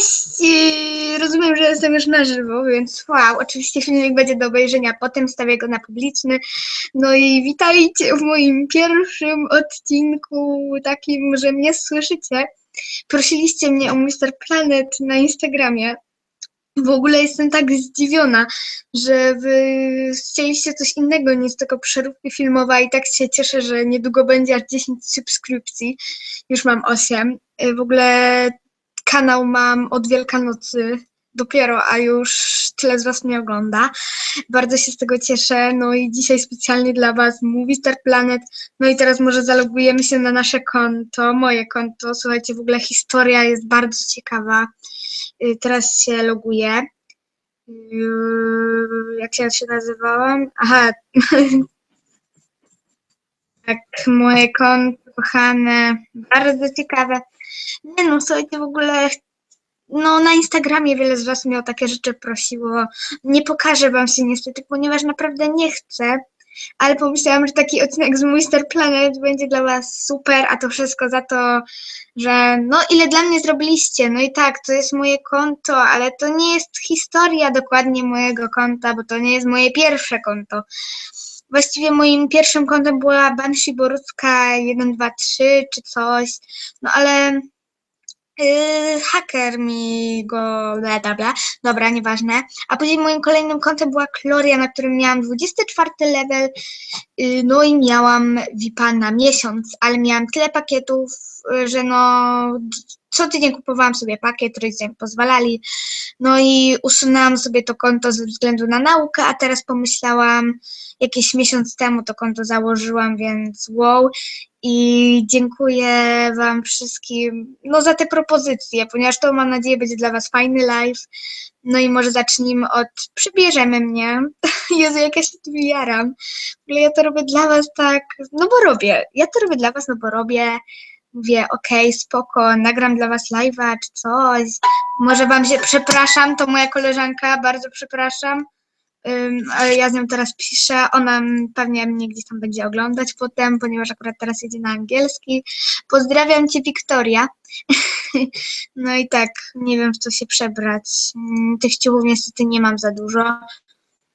Cześć! Rozumiem, że jestem już na żywo, więc wow, oczywiście filmik będzie do obejrzenia, potem stawię go na publiczny. No i witajcie w moim pierwszym odcinku takim, że mnie słyszycie. Prosiliście mnie o Mr. Planet na Instagramie. W ogóle jestem tak zdziwiona, że wy chcieliście coś innego niż tylko przeróbki filmowe i tak się cieszę, że niedługo będzie aż 10 subskrypcji. Już mam 8. Yy, W ogóle kanał mam od Wielkanocy dopiero, a już tyle z Was mnie ogląda. Bardzo się z tego cieszę. No i dzisiaj specjalnie dla Was Movie Star Planet. No i teraz może zalogujemy się na nasze konto, moje konto. Słuchajcie, w ogóle historia jest bardzo ciekawa. Y, Teraz się loguję. Y, Jak ja się nazywałam? Aha. Tak, moje konto, kochane. Bardzo ciekawe. Nie no, słuchajcie, w ogóle no na Instagramie wiele z Was mnie o takie rzeczy prosiło. Nie pokażę Wam się niestety, ponieważ naprawdę nie chcę, ale pomyślałam, że taki odcinek z Mr. Planet będzie dla Was super, a to wszystko za to, że no ile dla mnie zrobiliście. No i tak, to jest moje konto, ale to nie jest historia dokładnie mojego konta, bo to nie jest moje pierwsze konto. Właściwie moim pierwszym kontem była Banshee Borucka 123 czy coś, no ale Yy, haker mi go, bla, bla, bla. Dobra, nieważne. A później moim kolejnym kontem była Gloria, na którym miałam 24 level, no i miałam VIPa na miesiąc, ale miałam tyle pakietów, yy, że no co tydzień kupowałam sobie pakiet, rodzice mi pozwalali, no i usunęłam sobie to konto ze względu na naukę, a teraz pomyślałam, jakiś miesiąc temu to konto założyłam, więc wow, i dziękuję Wam wszystkim no, za te propozycje, ponieważ to mam nadzieję będzie dla Was fajny live. No i może zacznijmy od przybierzemy mnie. Jezu, jak ja się tu jaram. Ogóle ja to robię dla Was tak, no bo robię. Ja to robię dla Was, no bo robię. Mówię, okej, spoko, nagram dla Was live'a czy coś. Może Wam się, przepraszam, to moja koleżanka, bardzo przepraszam. Ym, ale ja z nią teraz piszę, ona pewnie mnie gdzieś tam będzie oglądać potem, ponieważ akurat teraz jedzie na angielski. Pozdrawiam Cię, Wiktoria. No i tak, nie wiem w co się przebrać. Mm, Tych ciuchów niestety nie mam za dużo.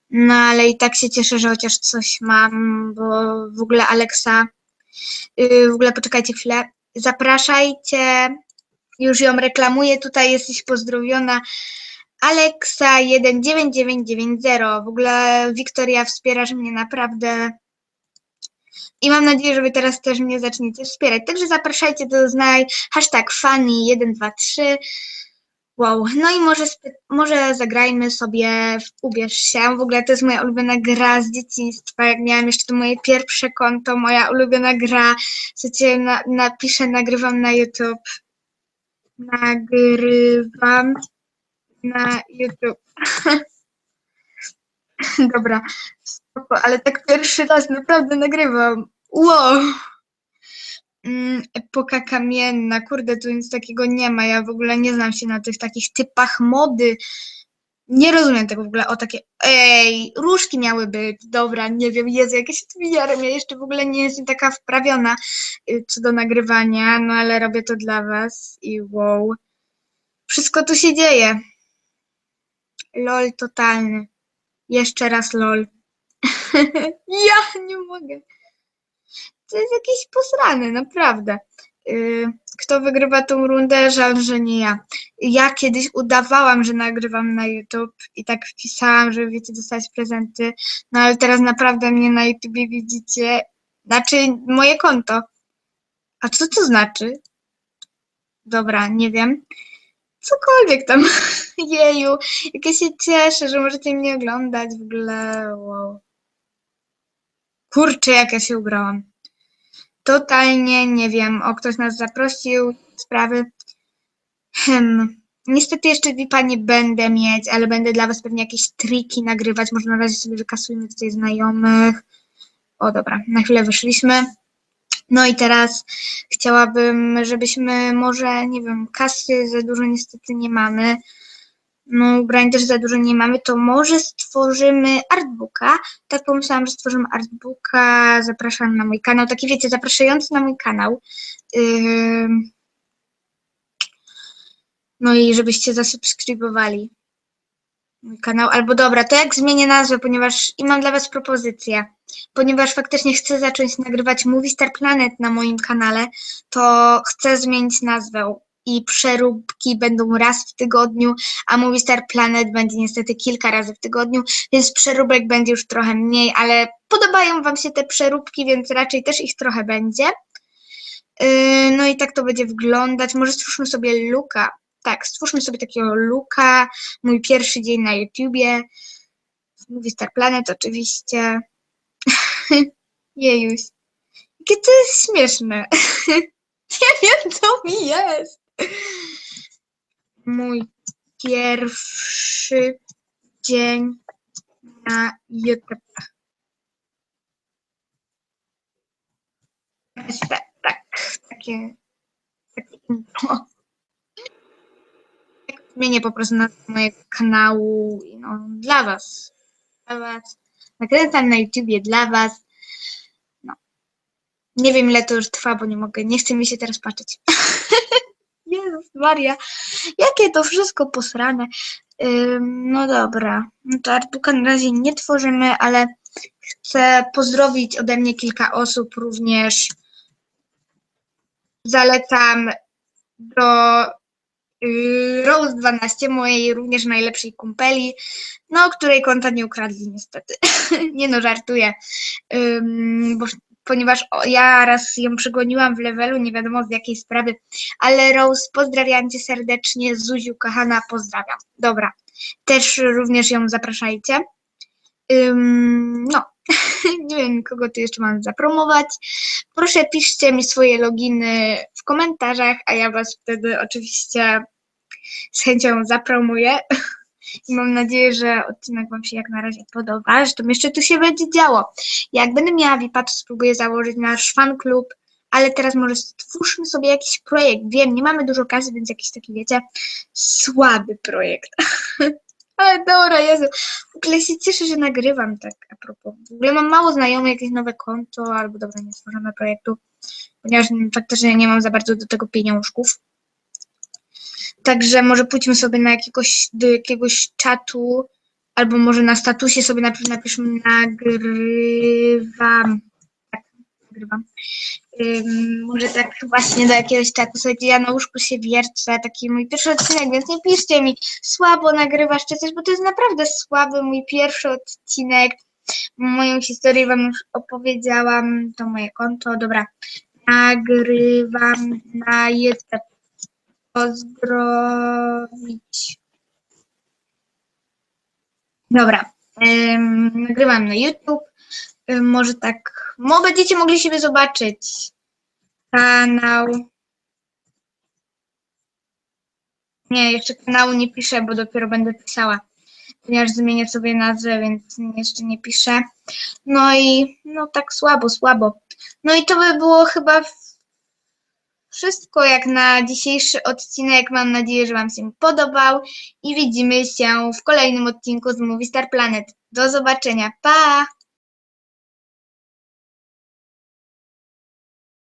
No ale i tak się cieszę, że chociaż coś mam, bo w ogóle Aleksa, yy, w ogóle poczekajcie chwilę, zapraszajcie, już ją reklamuję, tutaj jesteś pozdrowiona. Aleksa 19990. W ogóle Wiktoria wspierasz mnie naprawdę. I mam nadzieję, że wy teraz też mnie zaczniecie wspierać. Także zapraszajcie do znaj hashtag funny123. Wow, no i może, może zagrajmy sobie w Ubierz się. W ogóle to jest moja ulubiona gra z dzieciństwa. Jak miałam jeszcze to moje pierwsze konto, moja ulubiona gra. Chcecie, na, napiszę, nagrywam na YouTube. Nagrywam na YouTube. Dobra, spoko, ale tak pierwszy raz naprawdę nagrywam. Wow! Mm, Epoka kamienna, kurde, tu nic takiego nie ma. Ja w ogóle nie znam się na tych takich typach mody. Nie rozumiem tego w ogóle. O takie, ej, różki miały być. Dobra, nie wiem, Jezu, jak ja się tu widziałem. Ja jeszcze w ogóle nie jestem taka wprawiona y, co do nagrywania, no ale robię to dla was i wow. Wszystko tu się dzieje. LOL totalny. Jeszcze raz LOL. ja nie mogę. To jest jakieś posrane, naprawdę. Yy, Kto wygrywa tą rundę? Żal, że nie ja. Ja kiedyś udawałam, że nagrywam na YouTube i tak wpisałam, że wiecie, dostać prezenty, no ale teraz naprawdę mnie na YouTubie widzicie. Znaczy, moje konto. A co to znaczy? Dobra, nie wiem. Cokolwiek tam. Jeju, jak ja się cieszę, że możecie mnie oglądać w ogóle. Wow. Kurczę, jak ja się ubrałam. Totalnie nie wiem. O, ktoś nas zaprosił. Sprawy. Hmm. Niestety jeszcze VIPa nie będę mieć, ale będę dla Was pewnie jakieś triki nagrywać. Może na razie sobie wykasujmy tutaj znajomych. O, dobra, na chwilę wyszliśmy. No i teraz chciałabym, żebyśmy może, nie wiem, kasy za dużo niestety nie mamy. No, ubrań też za dużo nie mamy, to może stworzymy artbooka. Tak pomyślałam, że stworzymy artbooka. Zapraszam na mój kanał. Taki wiecie, zapraszający na mój kanał. No i żebyście zasubskrybowali mój kanał. Albo dobra, to jak zmienię nazwę, ponieważ i mam dla Was propozycję. Ponieważ faktycznie chcę zacząć nagrywać Movie Star Planet na moim kanale, to chcę zmienić nazwę i przeróbki będą raz w tygodniu, a Movie Star Planet będzie niestety kilka razy w tygodniu, więc przeróbek będzie już trochę mniej, ale podobają Wam się te przeróbki, więc raczej też ich trochę będzie. Yy, No i tak to będzie wyglądać. Może stwórzmy sobie luka. Tak, stwórzmy sobie takiego luka. Mój pierwszy dzień na YouTubie. Mówi Star Planet oczywiście. Jejuś. Jakie to jest śmieszne. Nie wiem, co mi jest. Mój pierwszy dzień na YouTube. Tak, tak, takie, takie intro. Zmienię po prostu nazwę mojego kanału no, dla was. Dla was. Nakręcam na YouTubie dla was. No. Nie wiem ile to już trwa, bo nie mogę, nie chce mi się teraz patrzeć. Jezus Maria, jakie to wszystko posrane. Ym, no dobra, no to Artuka na razie nie tworzymy, ale chcę pozdrowić ode mnie kilka osób również. Zalecam do Rose 12, mojej również najlepszej kumpeli, no, której konta nie ukradli niestety. nie no, żartuję. Bo, ponieważ ja raz ją przegoniłam w levelu, nie wiadomo z jakiej sprawy, ale Rose, pozdrawiam cię serdecznie, Zuziu, kochana, pozdrawiam. Dobra, też również ją zapraszajcie. Ym, no, nie wiem, kogo tu jeszcze mam zapromować. Proszę piszcie mi swoje loginy w komentarzach, a ja was wtedy oczywiście z chęcią zapromuję. I mam nadzieję, że odcinek Wam się jak na razie podoba, że to jeszcze tu się będzie działo. Jak będę miała VIPa, to spróbuję założyć nasz fan klub, ale teraz może stwórzmy sobie jakiś projekt. Wiem, nie mamy dużo kasy, więc jakiś taki, wiecie, słaby projekt. ale dobra, Jezu, w ogóle się cieszę, że nagrywam tak a propos. W ogóle mam mało znajomych, jakieś nowe konto, albo dobra, nie stworzymy projektu, ponieważ faktycznie nie mam za bardzo do tego pieniążków. Także może pójdźmy sobie na jakiegoś, do jakiegoś czatu, albo może na statusie sobie najpierw napiszmy nagrywam. Tak, nagrywam. Ym, może tak właśnie do jakiegoś czatu. Słuchajcie, ja na łóżku się wiercę, taki mój pierwszy odcinek, więc nie piszcie mi, słabo nagrywasz czy coś, bo to jest naprawdę słaby mój pierwszy odcinek. Moją historię wam już opowiedziałam, to moje konto, dobra. Nagrywam na YouTube pozdrowić. Dobra, ym, nagrywam na YouTube. Ym, może tak, mo będziecie mogli siebie zobaczyć. Kanał. Nie, jeszcze kanału nie piszę, bo dopiero będę pisała. Ponieważ zmienię sobie nazwę, więc jeszcze nie piszę. No i no tak słabo, słabo. No i to by było chyba wszystko jak na dzisiejszy odcinek. Mam nadzieję, że Wam się podobał i widzimy się w kolejnym odcinku z Movie Star Planet. Do zobaczenia. Pa!